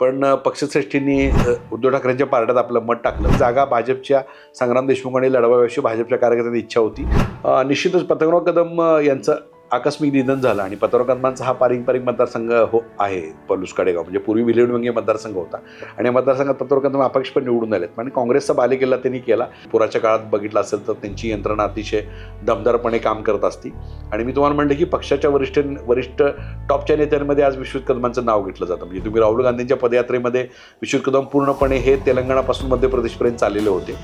पण पक्षश्रेष्ठींनी उद्धव ठाकरेंच्या पार्ट्यात आपलं मत टाकलं. जागा भाजपच्या संग्राम देशमुख आणि लढवाव्याशी भाजपच्या कार्यकर्त्यांची इच्छा होती. निश्चितच पतंगराव कदम यांचं आकस्मिक निधन झालं आणि पतंगराव हा पारंपरिक मतदारसंघ हो आहे पलूस कडेगाव. म्हणजे पूर्वी विलेवडवंगी मतदारसंघ होता. आणि या मतदारसंघात पतंगराव कदम अपक्ष पण निवडून आलेत. पण काँग्रेसचा बालेकिल्ला त्यांनी केला. पुराच्या काळात बघितलं असेल तर त्यांची यंत्रणा अतिशय दमदारपणे काम करत असती. आणि मी तुम्हाला म्हणलं की पक्षाच्या वरिष्ठ वरिष्ठ टॉपच्या नेत्यांमध्ये आज विश्वजित कदमांचं नाव घेतलं जातं. म्हणजे तुम्ही राहुल गांधींच्या पदयात्रेमध्ये विश्वजित कदम पूर्णपणे हे तेलंगणापासून मध्य प्रदेशपर्यंत चाललेले होते.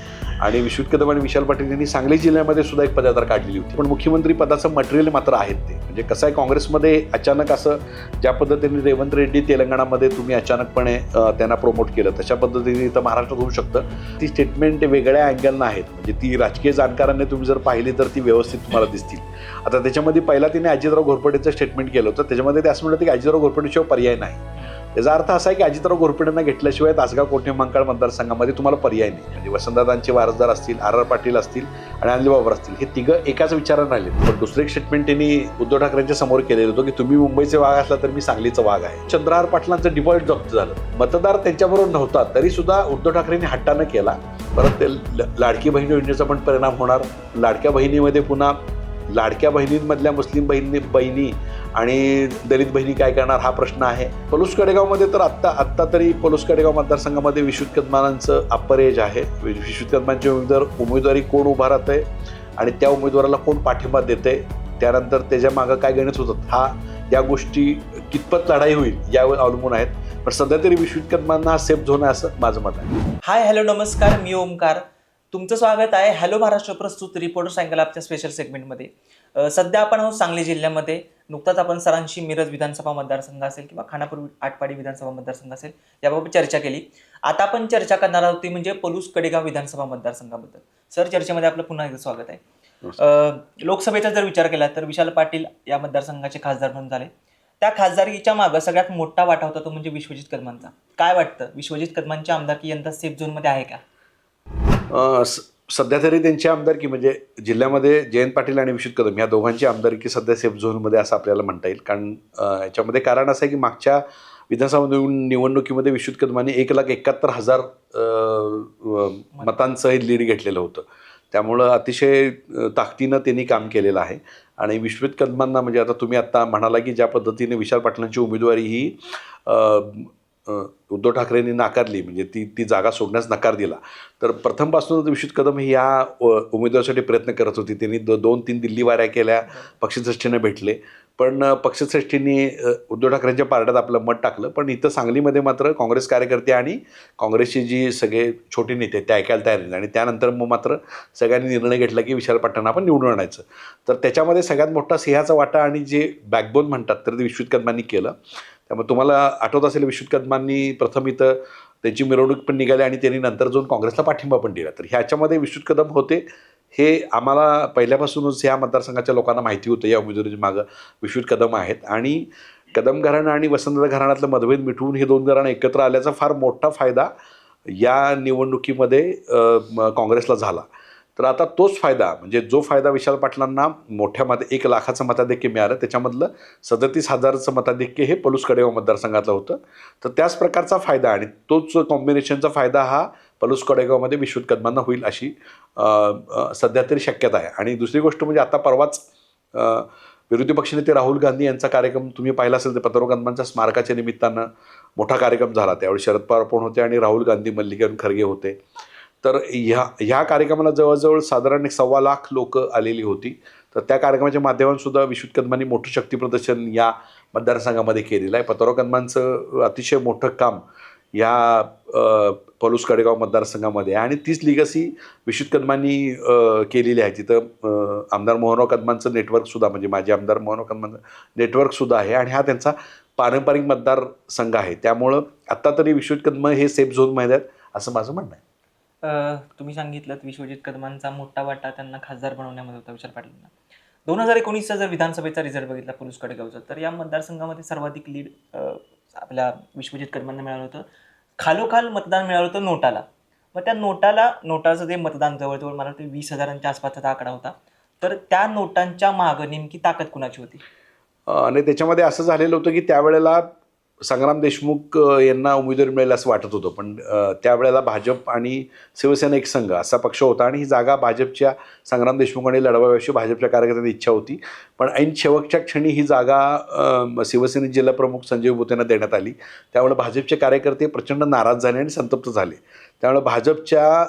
आणि विश्वजित कदम आणि विशाल पाटील यांनी सांगली जिल्ह्यामध्ये सुद्धा एक पदयात्रा काढलेली होती. पण मुख्यमंत्री पदाचं मटेरियल मात्र आहेत ते. म्हणजे कसं आहे काँग्रेसमध्ये अचानक असं ज्या पद्धतीने रेवंत रेड्डी तेलंगणामध्ये तुम्ही अचानकपणे त्यांना प्रमोट केलं तशा पद्धतीने इथं महाराष्ट्रात होऊ शकतं. ती स्टेटमेंट वेगळ्या अँगलनं आहेत. म्हणजे ती राजकीय जाणकारांनी तुम्ही जर पाहिली तर ती व्यवस्थित तुम्हाला दिसतील. आता त्याच्यामध्ये पहिला तिने अजितराव घोरपडेचं स्टेटमेंट केलं होतं. त्याच्यामध्ये ते असं म्हणलं की अजितराव घोरपडेशिवाय पर्याय नाही. याचा अर्थ असा आहे की अजितराव घोरपडेंना घेतल्याशिवाय तासगाव कोठे मंकाळ मतदारसंघामध्ये तुम्हाला पर्याय नाही. म्हणजे वसंतदादांचे वारसदार असतील आर आर पाटील असतील आणि अनिल बाबर असतील हे तिघं एकाच विचारानं आले पण दुसरे एक स्टेटमेंट त्यांनी उद्धव ठाकरेंच्या समोर केलेलं होतं की तुम्ही मुंबईचे वाघ असला तर मी सांगलीचा वाघ आहे. चंद्रहार पाटलांचं डिपॉझिट जप्त झालं. मतदार त्यांच्याबरोबर नव्हता तरी सुद्धा उद्धव ठाकरेंनी हट्टानं केला. परत ते ल- लाडकी बहीण योजनेचा पण परिणाम होणार. लाडक्या बहिणीमध्ये पुन्हा लाडक्या बहिणींमधल्या मुस्लिम बहिणी बहिणी आणि दलित बहिणी काय करणार हा प्रश्न आहे. पलूस कडेगावमध्ये तर आत्ता आत्ता तरी पलूस कडेगाव मतदारसंघामध्ये विश्वत कदमानांचं अपरेज आहे. विश्वत कदमांचे उमेदवार उमेदवारी कोण उभा राहतंय आणि त्या उमेदवाराला कोण पाठिंबा देते त्यानंतर त्याच्या मागं काय गणित होतं? हा या गोष्टी कितपत लढाई होईल यावर अवलंबून आहेत. पण सध्या तरी विश्वत कदमांना हा सेफ झोन आहे असं माझं मत आहे. हाय हॅलो नमस्कार. मी ओमकार. तुमचं स्वागत आहे हॅलो महाराष्ट्र प्रस्तुत रिपोर्टर सायकल आपच्या स्पेशल सेगमेंटमध्ये सध्या आपण आहोत सांगली जिल्ह्यामध्ये. नुकताच आपण सरांशी मिरज विधानसभा मतदारसंघ असेल किंवा खानापूर आटपाडी विधानसभा मतदारसंघ असेल याबाबत चर्चा केली. आता आपण चर्चा करणार आहोत ती म्हणजे पलूस कडेगाव विधानसभा मतदारसंघाबद्दल. सर चर्चेमध्ये आपलं पुन्हा एकदा स्वागत आहे. लोकसभेचा जर विचार केला तर विशाल पाटील या मतदारसंघाचे खासदार म्हणून झाले. त्या खासदारकीच्या मागं सगळ्यात मोठा वाटा होता तो म्हणजे विश्वजित कदमांचा. काय वाटतं? विश्वजित कदमांची आमदारकी यंदा सेफ झोनमध्ये आहे का? सध्या तरी त्यांची आमदारकी म्हणजे जिल्ह्यामध्ये जयंत पाटील आणि विश्वजित कदम या दोघांची आमदारकी सध्या सेफ झोनमध्ये असं आपल्याला म्हणता येईल. कारण याच्यामध्ये कारण असं आहे की मागच्या विधानसभा निवडणुकीमध्ये विश्वजित कदमांनी एक लाख एकाहत्तर हजार मतांचं हे लीड घेतलेलं होतं. त्यामुळं अतिशय ताकदीनं त्यांनी काम केलेलं आहे. आणि विश्वजित कदमांना म्हणजे आता तुम्ही आत्ता म्हणाला की ज्या पद्धतीने विशाल पाटलांची उमेदवारी ही उद्धव ठाकरेंनी नाकारली म्हणजे ती ती जागा सोडण्यास नकार दिला. तर प्रथमपासूनच विश्वित कदम ही या उमेदवारासाठी प्रयत्न करत होती. त्यांनी दो दोन तीन दिल्ली वाऱ्या केल्या पक्षश्रेष्ठीनं भेटले. पण पक्षश्रेष्ठींनी उद्धव ठाकरेंच्या पारड्यात आपलं मत टाकलं. पण इथं सांगलीमध्ये मात्र काँग्रेस कार्यकर्ते आणि काँग्रेसचे जी सगळे छोटे नेते ते ऐकायला तयार नाही आणि त्यानंतर मग मात्र सगळ्यांनी निर्णय घेतला की विशाल पाटलांना आपण निवडून आणायचं. तर त्याच्यामध्ये सगळ्यात मोठा सिंहाचा वाटा आणि जे बॅकबोन म्हणतात तर ते विश्वित कदमांनी केलं. त्यामुळे तुम्हाला आठवत असेल विश्वजित कदमांनी प्रथम इथं त्यांची मिरवणूक पण निघाली आणि त्यांनी नंतर जाऊन काँग्रेसला पाठिंबा पण दिला. तर ह्याच्यामध्ये विश्वत कदम होते हे आम्हाला पहिल्यापासूनच ह्या मतदारसंघाच्या लोकांना माहिती होतं. या उमेदवारीच्या मागं विश्वत कदम आहेत आणि कदम घराणं आणि वसंतदादा घराण्यातलं मतभेद मिटवून हे दोन घराणं एकत्र आल्याचा फार मोठा फायदा या निवडणुकीमध्ये म- काँग्रेसला झाला. तर आता तोच फायदा म्हणजे जो फायदा विशाल पाटलांना मोठ्या मत एक लाखाचं मताधिक्य मिळालं त्याच्यामधलं सदतीस हजारचं मताधिक्य हे पलूस कडेगाव मतदारसंघातलं होतं. तर त्याच प्रकारचा फायदा आणि तोच कॉम्बिनेशनचा फायदा हा पलूस कडेगावमध्ये विश्वत कदमांना होईल अशी सध्या तरी शक्यता आहे. आणि दुसरी गोष्ट म्हणजे आता परवाच विरोधी पक्षनेते राहुल गांधी यांचा कार्यक्रम तुम्ही पाहिला असेल तर पतंगराव कदमांच्या स्मारकाच्या निमित्तानं मोठा कार्यक्रम झाला. त्यावेळी शरद पवार पण होते आणि राहुल गांधी मल्लिकार्जुन खरगे होते. तर ह्या ह्या कार्यक्रमाला जवळजवळ साधारण एक सव्वा लाख लोक आलेली होती. तर त्या कार्यक्रमाच्या माध्यमातूनसुद्धा विश्वत कदमांनी मोठं शक्तीप्रदर्शन या मतदारसंघामध्ये केलेलं आहे. पतंगराव कदमांचं अतिशय मोठं काम या पलूस कडेगाव मतदारसंघामध्ये आहे. आणि तीच लिगसी विश्वत कदमांनी केलेली आहे. तिथं आमदार मोहनराव कदमांचं नेटवर्कसुद्धा म्हणजे माझे आमदार मोहनराव कदमांचं नेटवर्कसुद्धा आहे. आणि हा त्यांचा पारंपरिक मतदारसंघ आहे. त्यामुळं आत्ता तरी विश्वत कदम हे सेफ झोनमध्ये आहेत असं माझं म्हणणं आहे. तुम्ही सांगितलं विश्वजित कदमांचा मोठा वाटा त्यांना खासदार बनवण्यामध्ये होता विशाल पाटलांना दोन हजार एकोणीसचा जर विधानसभेचा रिझल्ट बघितला पुरुष कडेगावचा तर या मतदारसंघामध्ये सर्वाधिक लीड आपल्या विश्वजित कदमांना मिळालं होतं. खालोखाल मतदान मिळालं होतं नोटाला. मग त्या नोटाला नोटाचं ते मतदान जवळजवळ मला वाटतं वीस हजारांच्या आसपासचा आकडा होता. तर त्या नोटांच्या मागं नेमकी ताकद कुणाची होती? आणि त्याच्यामध्ये असं झालेलं होतं की त्यावेळेला संग्राम देशमुख यांना उमेदवारी मिळेल असं वाटत होतं. पण त्यावेळेला भाजप आणि शिवसेना एक संघ असा पक्ष होता आणि ही जागा भाजपच्या संग्राम देशमुखांनी लढवावी अशी भाजपच्या कार्यकर्त्यांची इच्छा होती. पण ऐन शेवटच्या क्षणी ही जागा अ, जिल्हाप्रमुख संजय भूतेंना देण्यात आली. त्यामुळे भाजपचे कार्यकर्ते प्रचंड नाराज झाले आणि संतप्त झाले. त्यामुळे भाजपच्या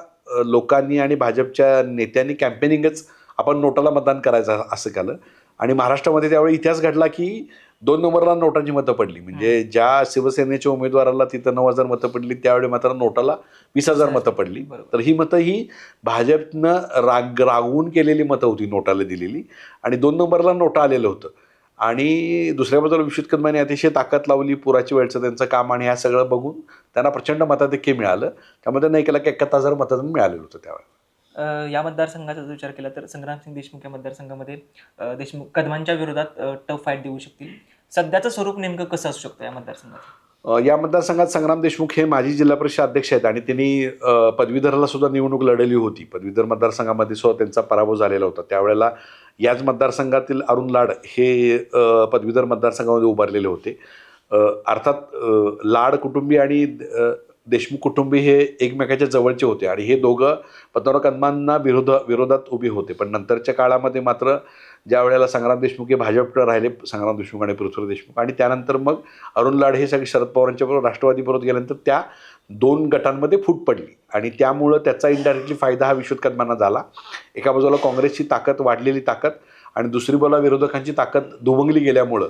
लोकांनी आणि भाजपच्या नेत्यांनी कॅम्पेनिंगच आपण नोटाला मतदान करायचं असं केलं. आणि महाराष्ट्रामध्ये त्यावेळी इतिहास घडला की दोन नंबरला नोटांची मतं पडली. म्हणजे ज्या शिवसेनेच्या उमेदवाराला तिथं नऊ हजार मतं पडली त्यावेळी मात्र नोटाला वीस हजार मतं पडली. तर ही मतं ही भाजपनं राग रागवून केलेली मतं होती नोटाला दिलेली. आणि दोन नंबरला नोटा आलेलं होतं. आणि दुसऱ्या बाजूला विश्वजित कदमाने अतिशय ताकद लावली. पुराची वेळचं त्यांचं काम आणि ह्या सगळं बघून त्यांना प्रचंड मताधिक्य मिळालं. त्यामध्ये त्यांना एक लाख एकाहत्तर हजार मतदान मिळालेलं होतं त्यावेळेला या मतदारसंघाचा जर विचार केला तर संग्रामसिंग देशमुख या मतदारसंघामध्ये देशमुख कदमांच्या विरोधात टफ फाईट देऊ शकतील. सध्याचं स्वरूप नेमकं कसं असू शकतं या मतदारसंघात? या मतदारसंघात संग्राम देशमुख हे माजी जिल्हा परिषद अध्यक्ष आहेत आणि त्यांनी पदवीधरला सुद्धा निवडणूक लढली होती. पदवीधर मतदारसंघामध्ये सुद्धा त्यांचा पराभव झालेला होता. त्यावेळेला याच मतदारसंघातील अरुण लाड हे पदवीधर मतदारसंघामध्ये उभारलेले होते. अर्थात लाड कुटुंबी आणि देशमुख कुटुंबी हे एकमेकाच्या जवळचे होते आणि हे दोघं पद्मनाभ कदमांना विरोध विरोधात उभे होते. पण नंतरच्या काळामध्ये मात्र ज्या वेळेला संग्राम देशमुख हे भाजपकडे राहिले संग्राम देशमुख आणि पृथ्वीराज देशमुख आणि त्यानंतर मग अरुण लाड हे सगळे शरद पवारांच्या बरोबर राष्ट्रवादी बरोबर गेल्यानंतर त्या दोन गटांमध्ये फूट पडली आणि त्यामुळं त्याचा इनडायरेक्टली फायदा हा विश्वत कदमांना झाला. एका बाजूला काँग्रेसची ताकद वाढलेली ताकद आणि दुसरी बाजूला विरोधकांची ताकद दुभंगली गेल्यामुळं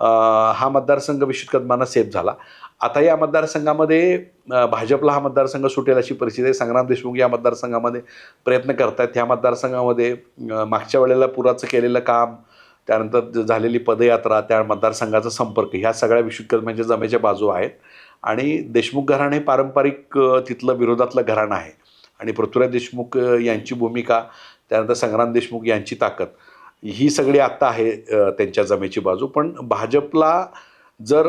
हा मतदारसंघ विश्वत कदमांना सेफ झाला. आता या मतदारसंघामध्ये भाजपला हा मतदारसंघ सुटेल अशी परिस्थिती आहे. संग्राम देशमुख या मतदारसंघामध्ये प्रयत्न करतायत. ह्या मतदारसंघामध्ये मागच्या वेळेला पुराचं केलेलं काम त्यानंतर ज- झालेली पदयात्रा त्या मतदारसंघाचा संपर्क ह्या सगळ्या विश्वत कदमांच्या जमेच्या बाजू आहेत. आणि देशमुख घराणं हे पारंपरिक तिथलं विरोधातलं घराणं आहे. आणि पृथ्वीराज देशमुख यांची भूमिका त्यानंतर संग्राम देशमुख यांची ताकद. ही सगळी आत्ता आहे त्यांच्या जमेची बाजू. पण भाजपला जर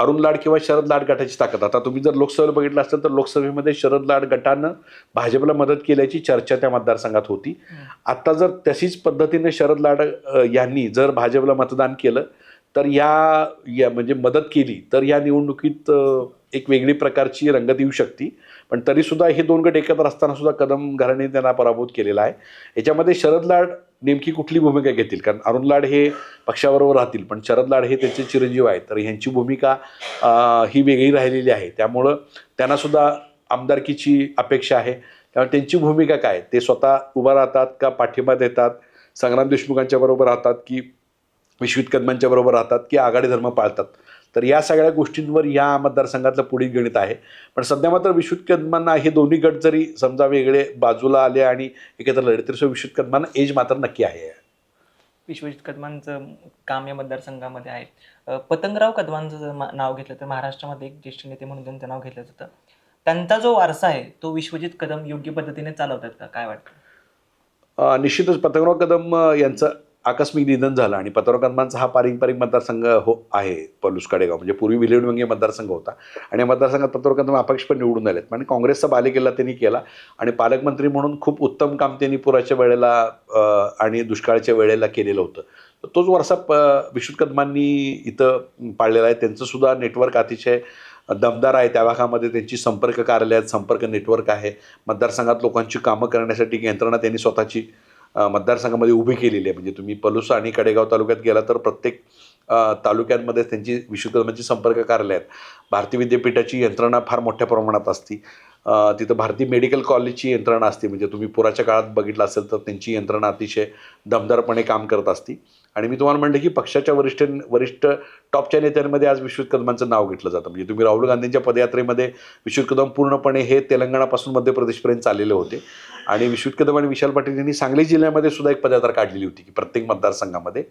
अरुण लाड किंवा शरद लाड गटाची ताकद आता तुम्ही जर लोकसभेला बघितलं असेल तर लोकसभेमध्ये शरद लाड गटानं भाजपला मदत केल्याची चर्चा त्या मतदारसंघात होती. आता जर तशीच पद्धतीने शरद लाड यांनी जर भाजपला मतदान केलं तर या या म्हणजे मदत केली तर या निवडणुकीत एक वेगळी प्रकारची रंगत येऊ शकते. पण तरीसुद्धा हे दोन गट एकत्र असताना सुद्धा कदम घराने त्यांना पराभूत केलेला आहे. याच्यामध्ये शरद लाड नेमकी कुठली भूमिका घेतील? कारण अरुण लाड हे पक्षाबरोबर राहतील पण शरद लाड हे त्यांचे चिरंजीव आहेत. तर ह्यांची भूमिका ही वेगळी राहिलेली आहे. त्यामुळं त्यांनासुद्धा आमदारकीची अपेक्षा आहे. त्यामुळे त्यांची भूमिका काय? ते स्वतः उभा राहतात का पाठिंबा देतात? संग्राम देशमुखांच्या बरोबर राहतात की विश्वित कदमांच्या बरोबर राहतात की आघाडी धर्म पाळतात? तर या सगळ्या गोष्टींवर या मतदारसंघातलं पुढील गणित आहे. पण सध्या मात्र विश्वित कदमांना हे दोन्ही गट जरी समजा वेगळे बाजूला आले आणि एकत्र लढले तरी विश्वित कदमांना एज मात्र नक्की आहे. विश्वजित कदमांचं काम या मतदारसंघामध्ये आहे. पतंगराव कदमांचं जर नाव घेतलं तर महाराष्ट्रामध्ये एक ज्येष्ठ नेते म्हणून त्यांचं नाव घेतलं जातं त्यांचा जो वारसा आहे तो विश्वजित कदम योग्य पद्धतीने चालवतात का? काय वाटतं? निश्चितच पतंगराव कदम यांचं आकस्मिक निधन झालं आणि पतंगराव हा पारंपरिक मतदारसंघ हो आहे पलूस कडेगाव. म्हणजे पूर्वी विलेडवंगी मतदारसंघ होता. आणि मतदारसंघात पतंगराव कदम अपक्षपणे निवडून आलेत. म्हणजे काँग्रेसचा बालेकिल्ला त्यांनी केला. आणि पालकमंत्री म्हणून खूप उत्तम काम त्यांनी पुराच्या वेळेला आणि दुष्काळाच्या वेळेला केलेलं होतं. तर तोच वारसा प विश्वत कदमांनी इथं पाळलेला आहे. त्यांचंसुद्धा नेटवर्क अतिशय दमदार आहे. त्या भागामध्ये त्यांची संपर्क कार्यालयात संपर्क नेटवर्क आहे. मतदारसंघात लोकांची कामं करण्यासाठी यंत्रणा त्यांनी स्वतःची मतदारसंघामध्ये उभी केलेली आहे. म्हणजे तुम्ही पलुसा आणि कडेगाव तालुक्यात गेला तर प्रत्येक तालुक्यांमध्ये त्यांची विश्वकर्माची म्हणजे संपर्क कार्यालय आहेत. भारतीय विद्यापीठाची यंत्रणा फार मोठ्या प्रमाणात असती. तिथं भारतीय मेडिकल कॉलेजची यंत्रणा असते. म्हणजे तुम्ही पुराच्या काळात बघितलं असेल तर त्यांची यंत्रणा अतिशय दमदारपणे काम करत असती. आणि मी तुम्हाला म्हणलं की पक्षाच्या वरिष्ठ वरिष्ठ टॉपच्या नेत्यांमध्ये आज विश्वजित कदमांचं नाव घेतलं जातं. म्हणजे तुम्ही राहुल गांधींच्या पदयात्रेमध्ये विश्वकदम कदम पूर्णपणे हे तेलंगणापासून मध्य प्रदेशपर्यंत चाललेले होते. आणि विश्वजित कदम आणि विशाल पाटील यांनी सांगली जिल्ह्यामध्ये सुद्धा एक पदयात्रा काढलेली होती की प्रत्येक मतदारसंघामध्ये.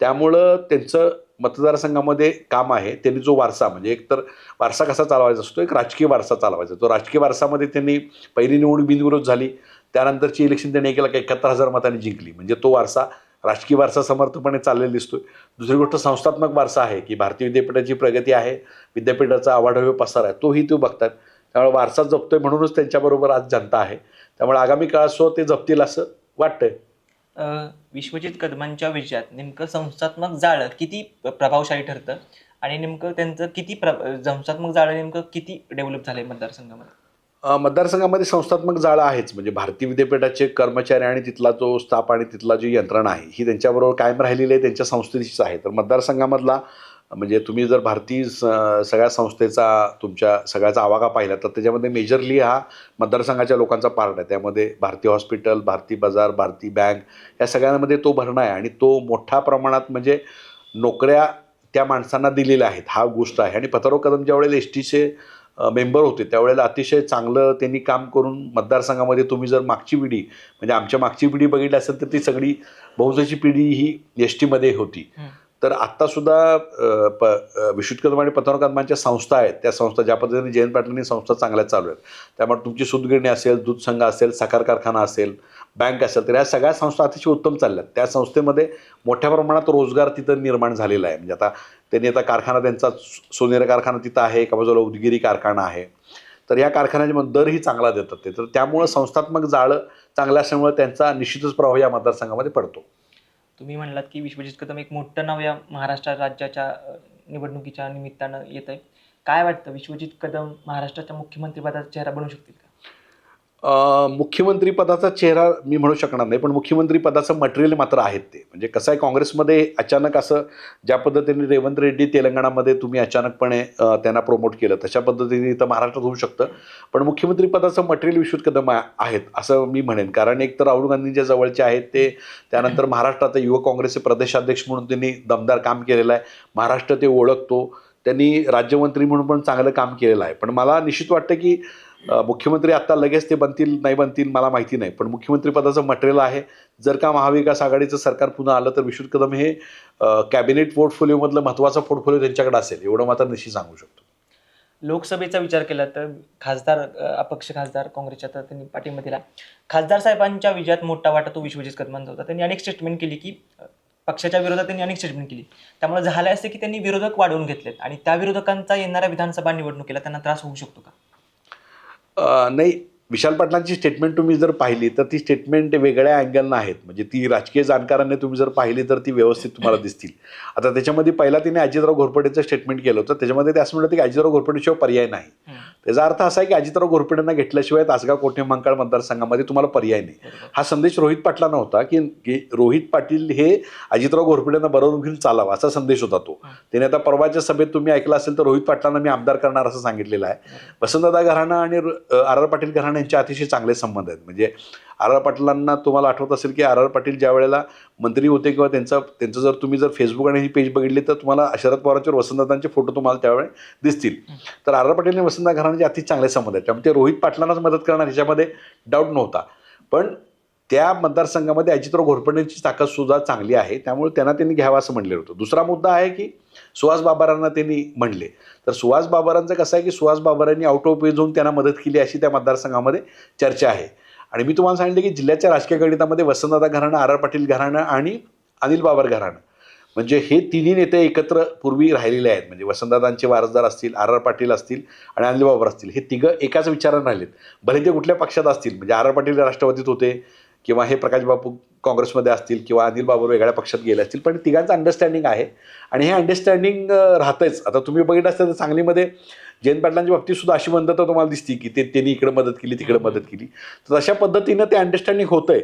त्यामुळं त्यांचं मतदारसंघामध्ये काम आहे. त्यांनी जो वारसा म्हणजे एक तर वारसा कसा चालवायचा असतो एक राजकीय वारसा चालवायचा. तो राजकीय वारसामध्ये त्यांनी पहिली निवडणूक बिनविरोध झाली त्यानंतरची इलेक्शन त्यांनी एक का एकाहत्तर हजार मतांनी जिंकली. म्हणजे तो वारसा राजकीय वारसा समर्थपणे चाललेला दिसतोय. दुसरी गोष्ट संस्थात्मक वारसा आहे की भारतीय विद्यापीठाची प्रगती आहे विद्यापीठाचा आवाढव्य पसार आहे तोही ते बघतात त्यामुळे वारसा जपतोय म्हणूनच त्यांच्याबरोबर आज जनता आहे. त्यामुळे आगामी काळात सुद्धा ते जपतील असं वाटतंय. अ, विश्वजित कदमांच्या विजयात नेमकं संस्थात्मक जाळं किती प्रभावशाली ठरतं? आणि नेमकं त्यांचं किती प्र संस्थात्मक जाळं नेमकं किती डेव्हलप झालंय मतदारसंघामध्ये? मतदारसंघामध्ये संस्थात्मक जाळं आहेच. म्हणजे भारतीय विद्यापीठाचे कर्मचारी आणि तिथला जो स्टाफ आणि तिथला जी यंत्रणा आहे ही त्यांच्याबरोबर कायम राहिलेली आहे त्यांच्या संस्थेचीच आहे. तर मतदारसंघामधला म्हणजे तुम्ही जर भारतीय स सगळ्या संस्थेचा तुमच्या सगळ्याचा आवाका पाहिला तर त्याच्यामध्ये मेजरली हा मतदारसंघाच्या लोकांचा पार्ट आहे. त्यामध्ये भारतीय हॉस्पिटल भारती बाजार भारती बँक या सगळ्यांमध्ये तो भरणा आहे. आणि तो मोठ्या प्रमाणात म्हणजे नोकऱ्या त्या माणसांना दिलेल्या आहेत. हा गोष्ट आहे. आणि पथारो कदम ज्यावेळेला एस टीचे मेंबर होते त्यावेळेला अतिशय चांगलं त्यांनी काम करून मतदारसंघामध्ये तुम्ही जर मागची पिढी म्हणजे आमच्या मागची पिढी बघितली असेल तर ती सगळी बहुजची पिढी ही एस टीमध्ये होती. तर आत्तासुद्धा प अ, कदम आणि पतंवर कदमांच्या संस्था आहेत. त्या संस्था ज्या पद्धतीने जयंत पाटलांनी संस्था चांगल्या चालू आहेत. त्यामुळे तुमची सुतगिरणी असेल दूध संघ असेल साखर कारखाना असेल बँक असेल तर या सगळ्या संस्था अतिशय उत्तम चालल्यात. त्या संस्थेमध्ये मोठ्या प्रमाणात रोजगार तिथं निर्माण झालेला आहे. म्हणजे आता त्यांनी आता कारखाना त्यांचा सो- सोनेरी कारखाना तिथं आहे एका बाजूला उदगिरी कारखाना आहे. तर या कारखान्याचे दरही चांगला देतात ते. तर त्यामुळं संस्थात्मक जाळं चांगलं असल्यामुळे त्यांचा निश्चितच प्रभाव या मतदारसंघामध्ये पडतो. तुम्ही म्हणलात की विश्वजित कदम एक मोठं नाव या महाराष्ट्र राज्याच्या निवडणुकीच्या निमित्तानं येत आहे काय वाटतं? विश्वजित कदम महाराष्ट्राच्या मुख्यमंत्रीपदाचा चेहरा बनू शकतील का? मुख्यमंत्री पदाचा चेहरा मी म्हणू शकणार नाही पण मुख्यमंत्री पदाचं मटेरियल मात्र आहेत ते. म्हणजे कसं आहे काँग्रेसमध्ये अचानक असं ज्या पद्धतीने रेवंत रेड्डी तेलंगणामध्ये तुम्ही अचानकपणे त्यांना प्रमोट केलं तशा पद्धतीने इथं महाराष्ट्रात होऊ शकतं. पण मुख्यमंत्री पदाचं मटेरियल विश्वत कदम आहेत असं मी म्हणेन. कारण एक तर राहुल गांधींच्या जवळचे आहेत ते त्यानंतर महाराष्ट्रात युवक काँग्रेसचे प्रदेशाध्यक्ष म्हणून त्यांनी दमदार काम केलेलं आहे. महाराष्ट्र ते ओळखतो. त्यांनी राज्यमंत्री म्हणून पण चांगलं काम केलेलं आहे. पण मला निश्चित वाटतं की मुख्यमंत्री आत्ता लगेच ते बनतील नाही बनतील मला माहिती नाही. पण मुख्यमंत्रीपदाचं मटेरियल आहे. जर का महाविकास आघाडीचं सरकार पुन्हा आलं तर विश्वत कदम हे कॅबिनेट पोर्टफोलिओमधलं महत्त्वाचा पोर्टफोलिओ त्यांच्याकडे असेल एवढं मात्र निश्चित सांगू शकतो. लोकसभेचा विचार केला तर खासदार अपक्ष खासदार काँग्रेसच्या तर त्यांनी पाठिंबा दिला खासदार साहेबांच्या विजयात मोठा वाटा तो विश्वजित कदमांचा होता. त्यांनी अनेक स्टेटमेंट केली की पक्षाच्या विरोधात त्यांनी अनेक स्टेटमेंट केली. त्यामुळे झालं असं की त्यांनी विरोधक वाढवून घेतलेत आणि त्या विरोधकांचा येणाऱ्या विधानसभा निवडणुकीला त्यांना त्रास होऊ शकतो का? अ, नाही विशाल पाटलांची स्टेटमेंट तुम्ही जर पाहिली तर ती स्टेटमेंट वेगळ्या अँगलनं आहेत. म्हणजे ती राजकीय जाणकारांनी तुम्ही जर पाहिली तर ती व्यवस्थित तुम्हाला दिसतील. आता त्याच्यामध्ये पहिला तिने अजितराव घोरपडेचं स्टेटमेंट केलं होतं. त्याच्यामध्ये ते असं म्हणलं की अजितराव घोरपडेशिवाय पर्याय नाही. त्याचा अर्थ असा आहे की अजितराव घोरपडेंना घेतल्याशिवाय तासगाव कोठे मंकाळ मतदारसंघामध्ये तुम्हाला पर्याय नाही. हा संदेश रोहित पाटलांना होता की रोहित पाटील हे अजितराव घोरपडेंना बरोबर घेऊन चालावा असा संदेश होता तो. त्याने आता परवाच्या सभेत तुम्ही ऐकलं असेल तर रोहित पाटलांना मी आमदार करणार असं सांगितलेलं आहे. वसंतदादा घराणं आणि आर आर पाटील घराणं यांचे अतिशय चांगले संबंध आहेत. म्हणजे आर आर पाटलांना तुम्हाला आठवत असेल की आर आर पाटील ज्या वेळेला मंत्री होते किंवा त्यांचा त्यांचं जर तुम्ही जर फेसबुक आणि ही पेज बघितली तर तुम्हाला शरद पवारांचे वसंतदादांचे फोटो तुम्हाला त्यावेळेस दिसतील. तर आर आर पाटील आणि वसंतदा घराण्याचे अतिशय चांगले संबंध आहेत. त्यामुळे ते रोहित पाटलांनाच मदत करणार ह्याच्यामध्ये डाऊट नव्हता. पण त्या मतदारसंघामध्ये अजितराव घोरपडेंची ताकद सुद्धा चांगली आहे. त्यामुळे त्यांना त्यांनी घ्यावं असं म्हणलेलं होतं. दुसरा मुद्दा आहे की सुहास बाबारांना त्यांनी म्हणले. तर सुहास बाबारांचं कसं आहे की सुहास बाबारांनी आउट ऑफ वे होऊन त्यांना मदत केली अशी त्या मतदारसंघामध्ये चर्चा आहे. आणि मी तुम्हाला सांगितलं की जिल्ह्याच्या राजकीय गणितामध्ये वसंतदादा घराणं आर आर पाटील घराणं आणि अनिल बाबर घराणं. म्हणजे हे तिन्ही नेते एकत्र पूर्वी राहिलेले आहेत. म्हणजे वसंतदादांचे वारसदार असतील आर आर पाटील असतील आणि अनिल बाबर असतील. हे तिघं एकाच विचारानं राहिलेत. भले ते कुठल्या पक्षात असतील. म्हणजे आर आर पाटील राष्ट्रवादीत होते. किंवा हे प्रकाश बापू काँग्रेसमध्ये असतील किंवा अनिल बाबर वेगळ्या पक्षात गेले असतील पण तिघांचं अंडरस्टँडिंग आहे. आणि हे अंडरस्टँडिंग राहतंच. आता तुम्ही बघितलं असतं तर सांगलीमध्ये जयंत पाटलांच्या बाबतीत सुद्धा अशी बंधता तुम्हाला दिसते की ते त्यांनी इकडे मदत केली तिकडे मदत केली. तर अशा पद्धतीनं ते अंडरस्टँडिंग होतंय.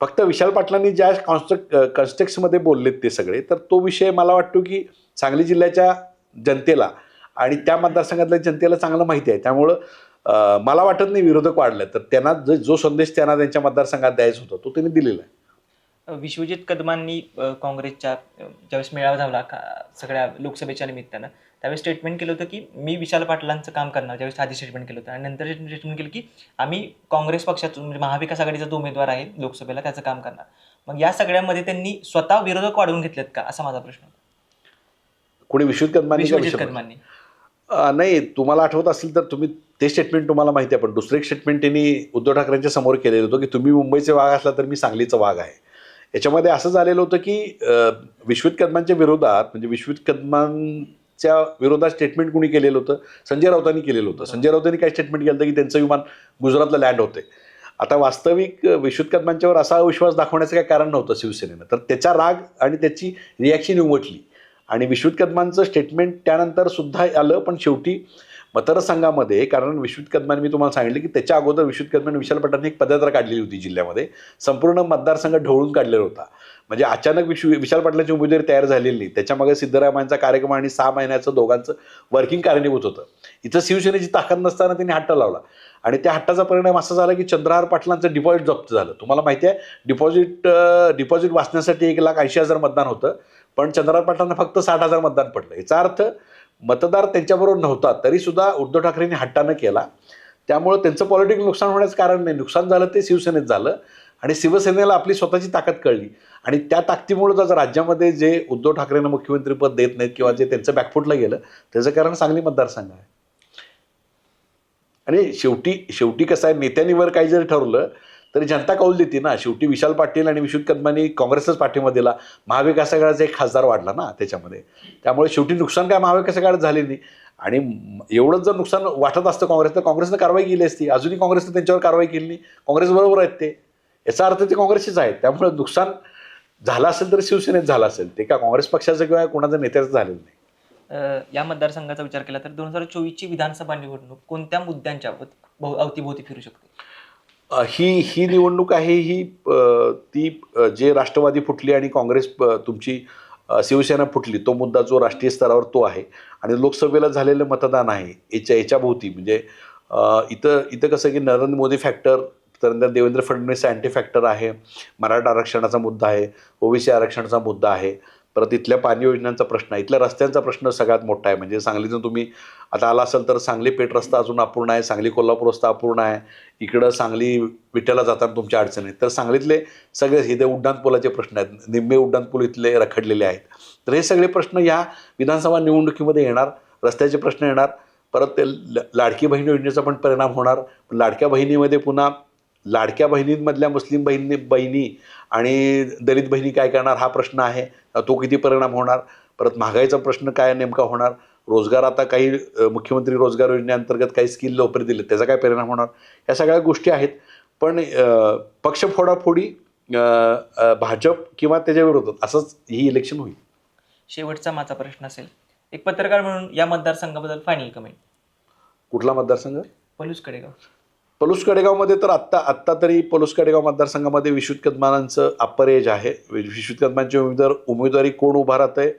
फक्त विशाल पाटलांनी ज्या कॉन्स्ट्रक्ट कन्स्ट्रक्समध्ये बोललेत ते सगळे तर तो विषय मला वाटतो की सांगली जिल्ह्याच्या जनतेला आणि त्या मतदारसंघातल्या जनतेला चांगलं माहिती आहे. त्यामुळं मला वाटत नाही विरोधक वाढले तर त्यांना जो संदेश त्यांना त्यांच्या मतदारसंघात द्यायचा होता तो त्यांनी दिलेला आहे. विश्वजित कदमांनी काँग्रेसच्या ज्यावेळेस मेळावा झाला सगळ्या लोकसभेच्या निमित्तानं त्यावेळेस स्टेटमेंट केलं होतं की मी विशाल पाटलांचं काम करणार ज्यावेळेस आधी स्टेटमेंट केलं होतं. आणि नंतर स्टेटमेंट केलं की आम्ही काँग्रेस पक्षातून म्हणजे महाविकास आघाडीचा जो उमेदवार आहे लोकसभेला त्याचं काम करणार. मग या सगळ्यामध्ये त्यांनी स्वतः विरोधक वाढवून घेतलेत का असा माझा प्रश्न. कोणी विश्वजित कदमांनी विश्वजित कदमांनी. नाही तुम्हाला आठवत असेल तर तुम्ही ते स्टेटमेंट तुम्हाला माहिती आहे पण दुसरं एक स्टेटमेंट त्यांनी उद्धव ठाकरेंच्या समोर केलेलं होतं की तुम्ही मुंबईचे वाघ असला तर मी सांगलीचा वाघ आहे. याच्यामध्ये असं झालेलं होतं की विश्वित कदमांच्या विरोधात म्हणजे विश्वित कदमांच्या विरोधात स्टेटमेंट कुणी केलेलं होतं? संजय राऊतांनी केलेलं होतं. संजय राऊतांनी काय स्टेटमेंट केलं होतं की त्यांचं विमान गुजरातला लँड होते. आता वास्तविक विश्वित कदमांच्यावर असा अविश्वास दाखवण्याचं काही कारण नव्हतं शिवसेनेनं. तर त्याचा राग आणि त्याची रिॲक्शन उमटली. आणि विश्वित कदमांचं स्टेटमेंट त्यानंतर सुद्धा आलं पण शेवटी मतदारसंघामध्ये कारण विश्वित कदमांनी मी तुम्हाला सांगितलं की त्याच्या अगोदर विश्वित कदमाने विशाल पठाणने एक पदयात्रा काढलेली होती जिल्ह्यामध्ये. संपूर्ण मतदारसंघ ढवळून काढलेला होता. म्हणजे अचानक विश्व विशाल पाटलांची उमेदवारी तयार झालेली नाही त्याच्यामागे सिद्धरामायांचा कार्यक्रम आणि सहा महिन्याचं दोघांचं वर्किंग कारणीभूत होतं. इथं शिवसेनेची ताकद नसताना त्यांनी हट्ट लावला. आणि त्या हट्टाचा परिणाम असा झाला की चंद्रहार पाटलांचं डिपॉझिट जप्त झालं. तुम्हाला माहिती आहे डिपॉझिट डिपॉझिट वाचण्यासाठी एक लाख ऐंशी हजार मतदान होतं. पण चंद्रकांत पाटलांना फक्त साठ हजार मतदान पडलं. याचा अर्थ मतदार त्यांच्याबरोबर नव्हता तरीसुद्धा उद्धव ठाकरेंनी हट्टानं केला. त्यामुळं त्यांचं पॉलिटिकल नुकसान होण्याचं कारण नाही. नुकसान झालं ते शिवसेनेत झालं आणि शिवसेनेला आपली स्वतःची ताकद कळली. आणि त्या ताकदीमुळं जर राज्यामध्ये जे उद्धव ठाकरेंना मुख्यमंत्रीपद देत नाहीत किंवा जे त्यांचं बॅकफुटला गेलं त्याचं कारण सांगली मतदारसंघ आहे. आणि शेवटी शेवटी कसं आहे नेत्यांनीवर काही जरी ठरवलं तरी जनता कौल देते ना. शेवटी विशाल पाटील आणि विश्वजित कदमांनी काँग्रेसचाच पाठिंबा दिला. महाविकास आघाडीचा एक खासदार वाढला ना त्याच्यामध्ये. त्यामुळे शेवटी नुकसान काय महाविकास आघाडीत झाले नाही. आणि एवढंच जर नुकसान वाटत असतं काँग्रेस तर काँग्रेसनं कारवाई केली असती. अजूनही काँग्रेसनं त्यांच्यावर कारवाई केली नाही. काँग्रेस बरोबर आहेत ते. याचा अर्थ ते काँग्रेसचेच आहेत. त्यामुळे नुकसान झालं असेल तर शिवसेनेत झालं असेल. ते का काँग्रेस पक्षाचं किंवा कोणाचं नेत्याचं झालेलं नाही. या मतदारसंघाचा विचार केला तर दोन हजार चोवीसची विधानसभा निवडणूक कोणत्या मुद्द्यांच्या भोव- अवतीभोवती फिरू शकते? ही ही निवडणूक आहे ही ती जे राष्ट्रवादी फुटली आणि काँग्रेस तुमची शिवसेना फुटली तो मुद्दा जो राष्ट्रीय स्तरावर तो आहे. आणि लोकसभेला झालेलं मतदान आहे याच्या याच्याभोवती म्हणजे इथं इथं कसं की नरेंद्र मोदी फॅक्टर त्यानंतर देवेंद्र फडणवीस अँटी फॅक्टर आहे. मराठा आरक्षणाचा मुद्दा आहे ओबीसी आरक्षणाचा मुद्दा आहे. परत इथल्या पाणी योजनांचा प्रश्न आहे. इथल्या रस्त्यांचा प्रश्न सगळ्यात मोठा आहे. म्हणजे सांगलीतून तुम्ही आता आला असेल तर सांगली पेठ रस्ता अजून अपूर्ण आहे. सांगली कोल्हापूर रस्ता अपूर्ण आहे. इकडं सांगली विठ्याला जाताना तुमच्या अडचणी आहेत. तर सांगलीतले सगळे इथे उड्डाणपुलाचे प्रश्न आहेत निम्मे उड्डाणपूल इथले रखडलेले आहेत. तर हे सगळे प्रश्न या विधानसभा निवडणुकीमध्ये येणार रस्त्याचे प्रश्न येणार परत ते ल- लाडकी बहीण योजनेचा पण परिणाम होणार. लाडक्या बहिणीमध्ये पुन्हा लाडक्या बहिणींमधल्या मुस्लिम बहिणी बहिणी आणि दलित बहिणी काय करणार? हा प्रश्न आहे. तो किती परिणाम होणार? परत महागाईचा प्रश्न काय नेमका होणार? रोजगार आता काही मुख्यमंत्री रोजगार योजनेअंतर्गत काही स्किल नोकरी दिले त्याचा काय परिणाम होणार? या सगळ्या गोष्टी आहेत. पण पक्ष फोडाफोडी भाजप किंवा त्याच्या विरोधात असंच ही इलेक्शन होईल. शेवटचा माझा प्रश्न असेल. एक पत्रकार म्हणून या मतदारसंघाबद्दल फायनल कमेंट कुठला मतदारसंघ? पलूस कडेगाव. पलूस कडेगावमध्ये तर आत्ता आत्ता तरी पलूस कडेगाव मतदारसंघामध्ये विश्वत कदमानांचं अपरेज आहे. विश्वत कदमांची उमेदवार उमेदवारी कोण उभा राहत आहे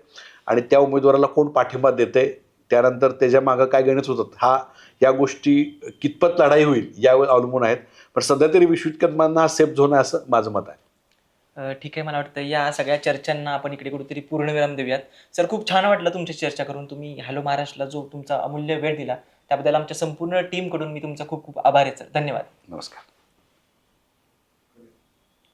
आणि त्या उमेदवाराला कोण पाठिंबा देते त्यानंतर त्याच्या मागं काय गणित होतात? हा या गोष्टी कितपत लढाई होईल यावर अवलंबून आहेत. पण सध्या तरी विश्वजित कदमांना हा सेफ झोन आहे असं माझं मत आहे. ठीक आहे मला वाटतं या सगळ्या चर्चांना आपण इकडे कुठेतरी पूर्णविराम देऊयात. सर खूप छान वाटलं तुमची चर्चा करून. तुम्ही हॅलो महाराष्ट्रला जो तुमचा अमूल्य वेळ दिला त्याबद्दल आमच्या संपूर्ण टीमकडून मी तुमचा खूप खूप आभार आहे सर. धन्यवाद. नमस्कार.